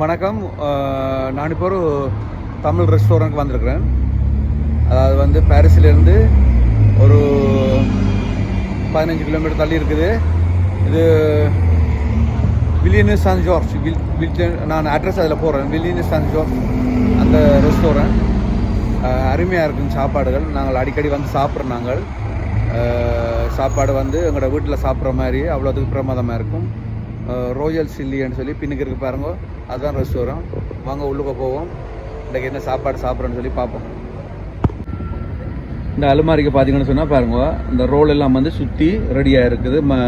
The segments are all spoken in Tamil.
வணக்கம். நான் இப்போ ஒரு தமிழ் ரெஸ்டாரண்ட்க்கு வந்திருக்கிறேன். அதாவது வந்து பாரிஸ்லேருந்து ஒரு பதினஞ்சு கிலோமீட்டர் தள்ளி இருக்குது. இது வில்லியனு சான் ஜார்ஜ் வில் வில் நான் அட்ரஸ் அதில் போகிறேன் வில்லியனு சான் ஜார்ஜ் அந்த ரெஸ்டாரண்ட் அருமையாக இருக்கும் சாப்பாடுகள். நாங்கள் அடிக்கடி வந்து சாப்பிட்றோம் நாங்கள். சாப்பாடு வந்து எங்களோட வீட்டில் சாப்பிட்ற மாதிரி அவ்வளோதுக்கு பிரமாதமாக இருக்கும். ரோயல் சில்லின்னு சொல்லி பின்னுக்கு இருக்கு பாருங்க. அதுதான் ரெஸ்டாரண்ட் வாங்க உள்ளுக்க போவோம். இன்றைக்கு என்ன சாப்பாடு சாப்பிட்றோன்னு சொல்லி பார்ப்போம். இந்த அலுமாரிக்கு பார்த்தீங்கன்னு சொன்னால் பாருங்க இந்த ரோல் எல்லாம் வந்து சுற்றி ரெடியாக இருக்குது. ம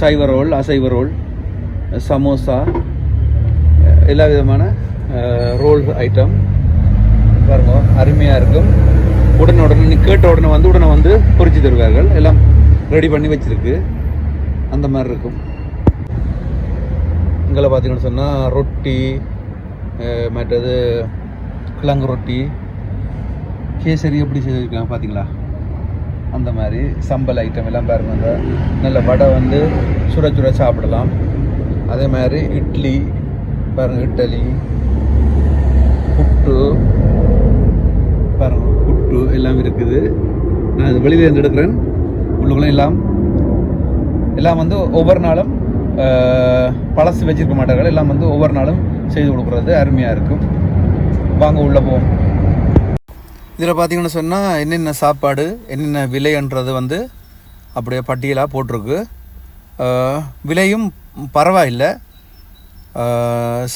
சைவ ரோல் அசைவ ரோல் சமோசா எல்லா விதமான ரோல் ஐட்டம் பாருங்க அருமையாக இருக்கும். உடனே உடனே நீ கேட்ட உடனே வந்து உடனே வந்து பொறிச்சு தருவார்கள். எல்லாம் ரெடி பண்ணி வச்சிருக்கு. அந்த மாதிரி இருக்கும். இங்கே பார்த்தீங்கன்னு சொன்னால் ரொட்டி மற்றது கிழங்கு ரொட்டி கேசரி எப்படி செஞ்சுருக்காங்க பார்த்தீங்களா? அந்த மாதிரி சம்பல் ஐட்டம் எல்லாம் பாருங்க. நல்ல வடை வந்து சுட சுட சாப்பிடலாம். அதே மாதிரி இட்லி பாருங்கள் இட்லி புட்டு பாருங்கள் புட்டு எல்லாம் இருக்குது. நான் வெளியிலேருந்து இருந்து எடுக்கிறேன். உள்ளுக்குள்ள எல்லாம் எல்லாம் வந்து ஒவ்வொரு நாளும் பழசு வச்சிருக்க மாட்டார்கள். எல்லாம் வந்து ஒவ்வொரு நாளும் செய்து கொடுக்குறது. அருமையாக இருக்கும். வாங்க உள்ளே போவோம். இதில் பார்த்தீங்கன்னு சொன்னால் என்னென்ன சாப்பாடு என்னென்ன விலைன்றது வந்து அப்படியே பட்டியலாக போட்டிருக்கு. விலையும் பரவாயில்லை.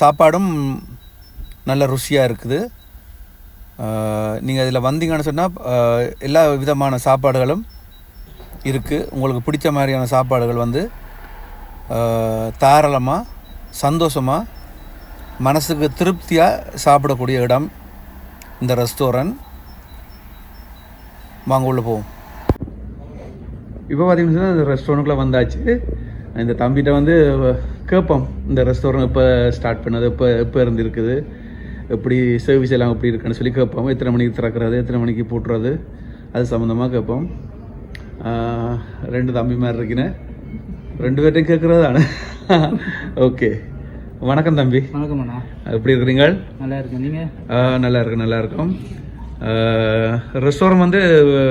சாப்பாடும் நல்ல ருசியாக இருக்குது. நீங்கள் இதில் வந்தீங்கன்னு சொன்னால் எல்லா விதமான சாப்பாடுகளும் இருக்குது உங்களுக்கு பிடிச்ச மாதிரியான சாப்பாடுகள் வந்து தாராளமாக சந்தோஷமாக மனசுக்கு திருப்தியாக சாப்பிடக்கூடிய இடம் இந்த ரெஸ்டாரண்ட். வாங்க உள்ள போவோம். இப்போ பார்த்தீங்கன்னா இந்த ரெஸ்டாரண்ட்டுக்குள்ளே வந்தாச்சு. இந்த தம்பிகிட்ட வந்து கேட்போம். இந்த ரெஸ்டாரண்ட் இப்போ ஸ்டார்ட் பண்ணது இப்போ இப்போ இருந்து இருக்குது எப்படி சர்வீஸ் எல்லாம் எப்படி இருக்குன்னு சொல்லி கேட்போம். எத்தனை மணிக்கு திறக்கிறது எத்தனை மணிக்கு போட்டுறது அது சம்மந்தமாக கேட்போம். ரெண்டு தம்பி மாதிரி இருக்கினேன் ரெண்டு பேர்ட்டையும் கேட்குறது தானே ஓகே. வணக்கம் தம்பி. வணக்கம் அண்ணா எப்படி இருக்கிறீங்க நல்லா இருக்கேன். நீங்க? ஆஹ், நல்லா இருக்கு நல்லா இருக்கும். ரெஸ்டாரண்ட் வந்து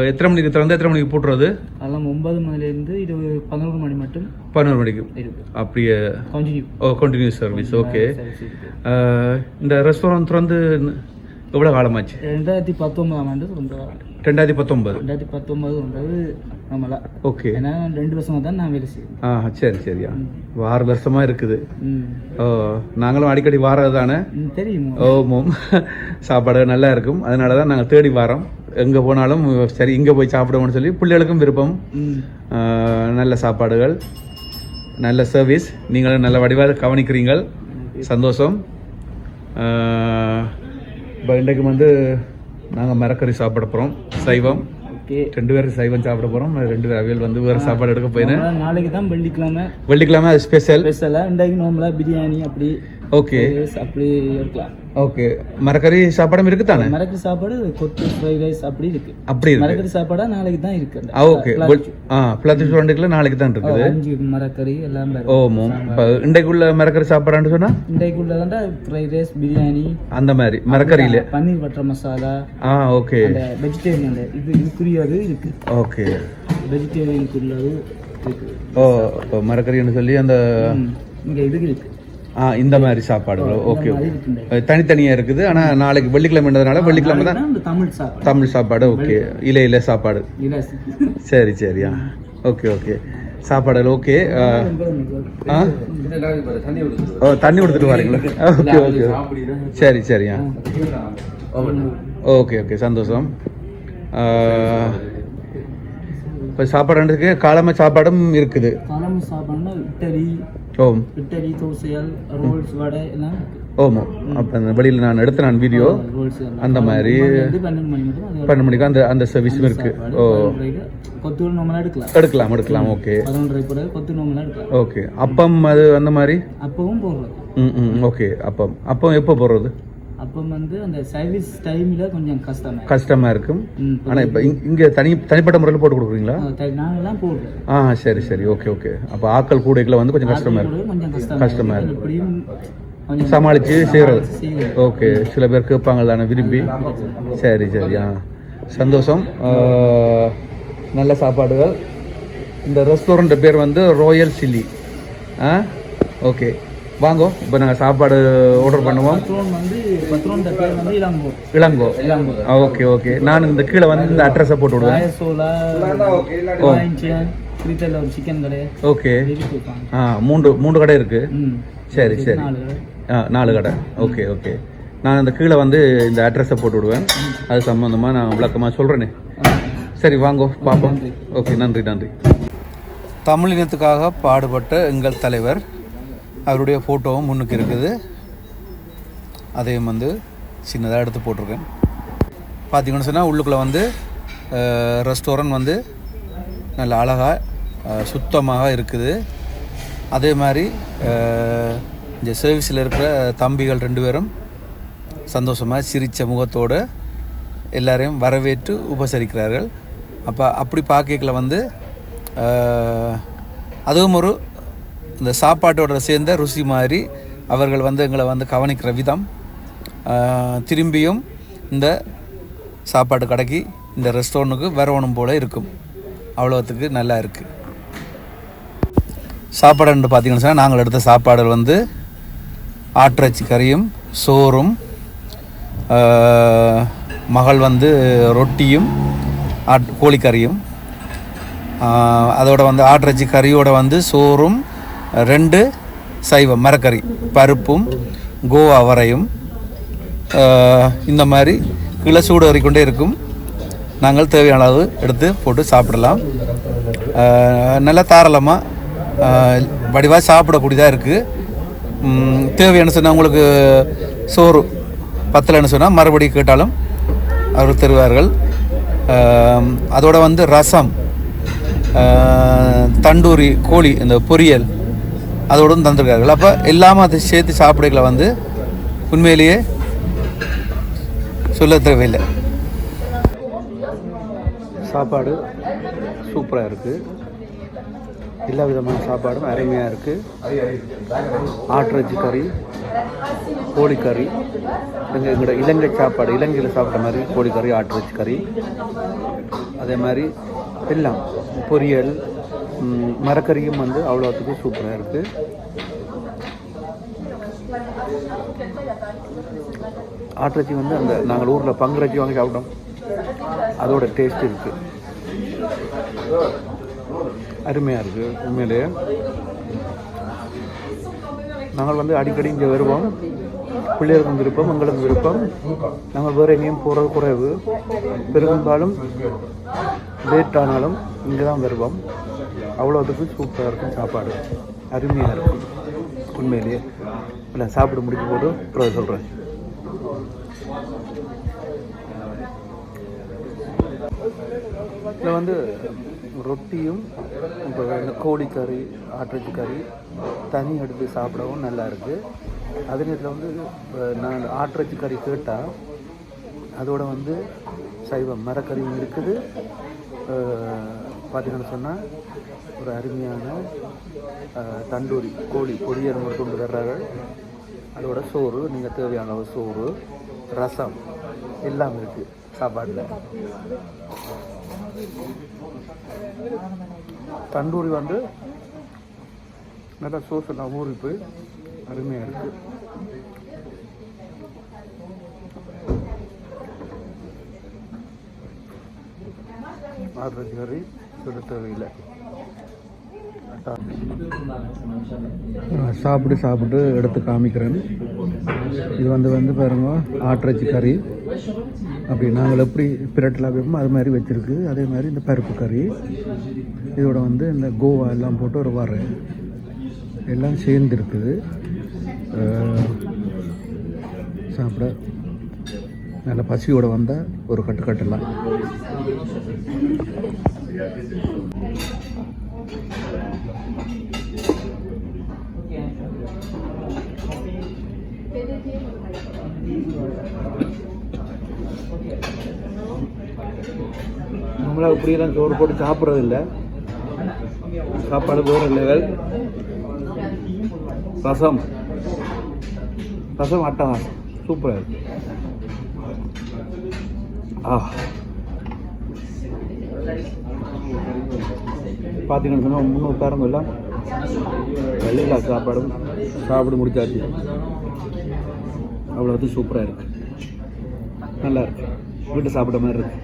எத்தனை மணிக்கு திறந்து எத்தனை மணிக்கு பூட்டுறது? அதெல்லாம் ஒன்பது மணிலேருந்து இருபது பதினோரு மணி மட்டும் பதினோரு மணிக்கு. அப்படியே கண்டினியூ ஓ கண்டினியூஸ் சர்வீஸ் ஓகே இந்த ரெஸ்டாரண்ட் திறந்து எவ்வளோ காலமாச்சு? ரெண்டாயிரத்தி பத்தொன்பதாம் ஆண்டு ரெண்டாயிரத்தி பத்தொன்பது. ரெண்டாயிரத்தி பத்தொன்பது வந்தது நம்மளா. ஓகே ஏன்னா ரெண்டு வருஷமா தான் நான் வேலை செய்யணும் ஆ சரி சரியா ஆறு வருஷமா இருக்குது. ஓ நாங்களும் அடிக்கடி வாரது தானே? தெரியுமா. ஓமோம் சாப்பாடு நல்லா இருக்கும். அதனால தான் நாங்கள் தேடி வரோம். எங்கே போனாலும் சரி இங்கே போய் சாப்பிடுவோம்னு சொல்லி பிள்ளைகளுக்கும் விருப்பம். நல்ல சாப்பாடுகள் நல்ல சர்வீஸ் நீங்களும் நல்ல வடிவாக கவனிக்கிறீங்கள். சந்தோஷம். இப்போ இன்றைக்கு வந்து நாங்கள் மரக்கறி சாப்பிட போகிறோம் சைவம். ஓகே. ரெண்டு பேரும் சைவம் சாப்பிட போகிறோம் ரெண்டு பேர் அவியல் வந்து வேறு சாப்பாடு எடுக்க போயினேன் நாளைக்கு தான் வெள்ளிக்கிழமை. வெள்ளிக்கிழமை ஸ்பெஷல் ஸ்பெஷலாக இன்றைக்கு நார்மலாக பிரியாணி அப்படி ஓகே. அப்படி இருக்கலாம். ஓகே. மரக்கறி சாப்பாடும் இருக்குதானே? மிளகு சாப்பாடு கொத்து ஃப்ரைட் ரைஸ் அப்படி இருக்கு. அப்படி இருக்கு. மிளகு சாப்பாடா நாளைக்கு தான் இருக்கு ஓகே. ஆ பிளத்து ரெண்டுக்குள்ள நாளைக்கு தான் இருக்குது. அஞ்சு மரக்கறி எல்லாம் ஓ மோம் இப்போ இன்றைக்குள்ள மரக்கறி சாப்பாடான்னு சொன்னா? இன்றைக்குள்ளதாண்டா ஃப்ரைட் ரைஸ் பிரியாணி. அந்த மாதிரி மரக்கறியில. பன்னீர் பட்டர் மசாலா. ஆ ஓகே. அந்த வெஜிடேரியன் இது இதுக்குரியது இருக்கு. ஓகே. வெஜிடேரியனுக்குள்ளது இருக்கு. ஓ மரக்கறின்னு சொல்லி அந்த இங்க இது இருக்கு. ஆ இந்த மாதிரி சாப்பாடுகள் ஓகே அது ஓகே. இருக்கு இந்த அஹ் தனித்தனியா இருக்குது. ஆனா நாளைக்கு வெள்ளிக்கிழமைன்றதுனால வெள்ளிக்கிழமை தான் தமிழ் சாப்பாடு. தமிழ் சாப்பாடு ஓகே. இலை இலை சாப்பாடு. இல்ல சரி சரியா ஓகே ஓகே. சாப்பாடுகள் ஓகே. ஆ. ஓ தண்ணி கொடுத்துட்டு வரீங்களா? Okay okay. சரி சரியா ஓகே ஓகே. சந்தோஷம். இப்போ சாப்பாடுன்றதுக்கு காலமாக சாப்பாடும் இருக்குது. காலம் சாப்பாடுனா இட்டலி ஓம். இட்டலி தோசைகள் ரோல்ஸ் வடை எல்லாம் ஓமோ. அப்போ அந்த வழியில் நான் எடுத்த நான் வீடியோ அந்த மாதிரி பன்னெண்டு மணிக்கு அந்த அந்த சர்வீஸும் இருக்கு. ஓ. கொத்தூர் எடுக்கலாம். எடுக்கலாம் எடுக்கலாம். ஓகே. ஓகே. அப்பம் அது அந்த மாதிரி? அப்பவும் போடுறது. ம் ம். ஓகே. அப்பம். அப்பம் எப்போ போடுறது? அப்போ வந்து அந்த சர்வீஸ் டைம்ல கொஞ்சம் கஷ்டமா கஷ்டமாக இருக்கும். ஆனால் இப்போ இங்கே தனி தனிப்பட்ட முறையில் போட்டு கொடுக்குறீங்களா? நாங்கெல்லாம் போடுறோம். ஆ சரி சரி. Okay okay. அப்போ ஆக்கள் கூடைகளை வந்து கொஞ்சம் கஷ்டமாக இருக்கும் கொஞ்சம் கஷ்டமா கஷ்டமா இருக்கு. எப்படியும் சமாளித்து செய்கிறது. ஓகே. சில பேர் கேட்பாங்க தானே விரும்பி. சரி சரி. ஆ. சந்தோஷம். நல்ல சாப்பாடுகள். இந்த ரெஸ்டாரண்ட் பேர் வந்து ராயல் சில்லி ஆ? ஓகே. வாங்கோ இப்போ நாங்கள் சாப்பாடு ஆர்டர் பண்ணுவோம். இளங்கோ. Okay okay. நான் இந்த கீழே வந்து இந்த அட்ரஸை போட்டு விடுவேன். ஓகே ஆ மூன்று மூன்று கடை இருக்குது ம். சரி சரி. ஆ நாலு கடை. Okay okay. நான் இந்த கீழே வந்து இந்த அட்ரஸை போட்டு விடுவேன். அது சம்மந்தமாக நான் விளக்கமாக சொல்கிறேனே சரி வாங்கோ பார்ப்போம் ஓகே நன்றி நன்றி. தமிழ் இனத்துக்காக பாடுபட்ட எங்கள் தலைவர் அவருடைய ஃபோட்டோவும் முன்னுக்கு இருக்குது. அதையும் வந்து சின்னதாக எடுத்து போட்டிருக்கேன். பார்த்தீங்கன்னு சொன்னால் உள்ளுக்குள்ளே வந்து ரெஸ்டாரண்ட் வந்து நல்ல அழகாக சுத்தமாக இருக்குது. அதே மாதிரி இந்த சர்வீஸில் இருக்கிற தம்பிகள் ரெண்டு பேரும் சந்தோஷமாக சிரித்த முகத்தோடு எல்லாரையும் வரவேற்று உபசரிக்கிறார்கள். அப்போ அப்படி பார்க்கல வந்து அதுவும் ஒரு இந்த சாப்பாட்டோட சேர்ந்த ருசி மாதிரி அவர்கள் வந்து எங்களை வந்து கவனிக்கிற விதம். திரும்பியும் இந்த சாப்பாட்டு கடைக்கு இந்த ரெஸ்டாரண்ட்டுக்கு வரவணும் போல் இருக்கும். அவ்வளோத்துக்கு நல்லா இருக்குது சாப்பாடுன்னு பார்த்தீங்கன்னு சொன்னால் நாங்கள் எடுத்த சாப்பாடு வந்து ஆட்டிறைச்சி கறியும் சோறும் மகள் வந்து ரொட்டியும் ஆட் கோழிக்கறியும். அதோட வந்து ஆட்டிறைச்சி கறியோட வந்து சோறும் ரெண்டு சைவம் மரக்கறி பருப்பும் கோவா வரையும். இந்த மாதிரி கிளை சூடு வரைக்கொண்டே இருக்கும். நாங்கள் தேவையான அளவு எடுத்து போட்டு சாப்பிடலாம். நல்லா தாராளமாக வடிவாக சாப்பிடக்கூடியதாக இருக்குது தேவையான சொன்னால் உங்களுக்கு சோறு பத்தலைன்னு சொன்னால் மறுபடியும் கேட்டாலும் அவர் தருவார்கள். அதோடு அதோட வந்து ரசம் தண்டூரி கோழி இந்த பொரியல் அதோடும் தந்திருக்கார்கள். அப்போ எல்லாமே அதை சேர்த்து சாப்பிடுகளை வந்து உண்மையிலேயே சொல்ல தேவையில்லை. சாப்பாடு சூப்பராக இருக்குது எல்லா விதமான சாப்பாடும் அருமையாக இருக்குது ஆட்டுறச்சி கறி கோழிக்கறி எங்கள் எங்களோட இலங்கை சாப்பாடு இலங்கையில் சாப்பிட்ட மாதிரி கோழிக்கறி ஆட்டுறச்சி கறி. அதே மாதிரி எல்லாம் பொரியல் மரக்கறியும் வந்து அவ்வளோத்துக்கு சூப்பராக இருக்குது ஆட்டிறைச்சி வந்து அந்த நாங்கள் ஊரில் பங்குறச்சி வாங்கி சாப்பிட்டோம். அதோட டேஸ்ட் இருக்குது அருமையாக இருக்குது உண்மையிலே நாங்கள் வந்து அடிக்கடி இங்கே வருவோம். பிள்ளைகளுக்கும் விருப்பம் எங்களுக்கும் விருப்பம். நாங்கள் வேறு எங்கேயும் போகிறது குறைவு. பெரும்பாலும் லேட் ஆனாலும் இங்கே தான் வருவோம். அவ்வளோத்துக்கு சூப்பராக இருக்கும் சாப்பாடு அருமையாக இருக்கும் உண்மையிலேயே. இல்லை சாப்பிட முடிக்கும் போது அப்புறம் சொல்கிறேன் இதில் வந்து ரொட்டியும் இப்போ இந்த கோழிக்கறி ஆட்டிறைச்சி கறி தனி எடுத்து சாப்பிடவும் நல்லா இருக்குது அதே நேரத்தில் வந்து இப்போ நான் ஆட்டிறைச்சி கறி கேட்டால் அதோட வந்து சைவம் மரக்கறியும் இருக்குது. பார்த்தீங்கன்னு சொன்னால் ஒரு அருமையான தண்டூரி கோழி பொரியல் கொண்டு துண்டு அதோட சோறு நீங்கள் தேவையான அளவு சோறு ரசம் எல்லாம் இருக்குது சாப்பாட்டில். தண்டூரி வந்து நல்லா சோஸ் எல்லாம் ஊறிப்பு போய் அருமையாக இருக்குது ஆர்டர் கறி சுட சாப்பிட்டு சாப்பிட்டு எடுத்து காமிக்கிறேன். இது வந்து வந்து பாருங்க ஆட்டிறச்சி கறி. அப்படி நாங்கள் எப்படி பிரட்டில் வைப்போமோ அது மாதிரி வச்சுருக்கு. அதே மாதிரி இந்த பருப்பு கறி. இதோட வந்து இந்த கோவா எல்லாம் போட்டு ஒரு வர எல்லாம் சேர்ந்துருக்குது சாப்பிட நல்ல பசியோட வந்தால் ஒரு கட்டு கட்டலாம் நம்மளா இப்படியெல்லாம் சோறு போட்டு சாப்பிட்றது இல்லை சாப்பாடு வேறு லெவல் ரசம். ரசம் அட்டகாசம். சூப்பராக இருக்கு. ஆ. பார்த்தீங்கன்னு சொன்னால் முந்நூறு பேரங்க எல்லாம் வெள்ளைக்காய் சாப்பாடும் சாப்பிட்டு முடிச்சாச்சு. அவ்வளோ வந்து சூப்பராக இருக்கு. நல்லா இருக்கு. வீட்டு சாப்பிட்ட மாதிரி இருக்கு.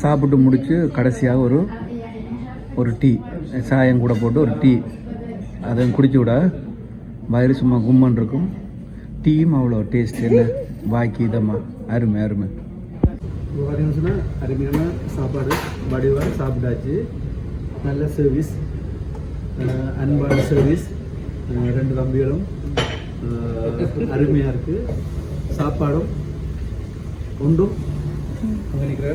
சாப்பிட்டு முடித்து கடைசியாக ஒரு ஒரு டீ சாயம் கூட போட்டு ஒரு டீ. அதை குடிச்சு விட வயிறு சும்மா கும்மன் இருக்கும். டீயும் அவ்வளோ டேஸ்ட் என்ன? பாக்கி இதமாக அருமை அருமை. பார்த்தீங்கன்னு சொன்னால் அருமையான சாப்பாடு. வடிவாக சாப்பிட்டாச்சு. நல்ல சர்வீஸ் அன்பான சர்வீஸ் ரெண்டு தம்பிகளும் அருமையாக இருக்குது சாப்பாடும் உண்டும் அங்கே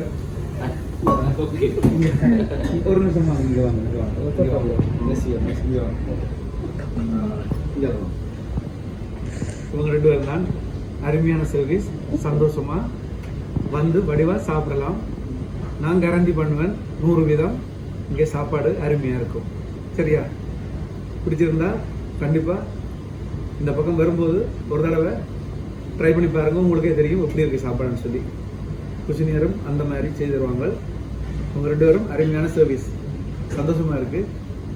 ஒரு நிமிஷமா இங்கே வாங்க இங்கே வாங்க இங்கே வாங்க இங்கே வாங்க இங்கே வாங்க இவங்க ரெண்டு பேரும் தான் அருமையான சர்வீஸ் சந்தோஷமா வந்து வடிவாக சாப்பிடலாம் நான் கேரண்டி பண்ணுவேன் நூறு வீதம் இங்கே சாப்பாடு அருமையாக இருக்கும் சரியா பிடிச்சிருந்தா கண்டிப்பாக இந்த பக்கம் வரும்போது ஒரு தடவை ட்ரை பண்ணி பாருங்க உங்களுக்கே தெரியும் எப்படி இருக்கு சாப்பாடுன்னு சொல்லி. குசினியரும் அந்த மாதிரி செய்து தருவாங்க. உங்க ரெண்டு பேரும் அருமையான சர்வீஸ் சந்தோஷமா இருக்கு.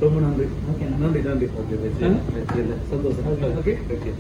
ரொம்ப நன்றி. ஓகே நன்றி நன்றி. ஓகே சந்தோஷம். Okay okay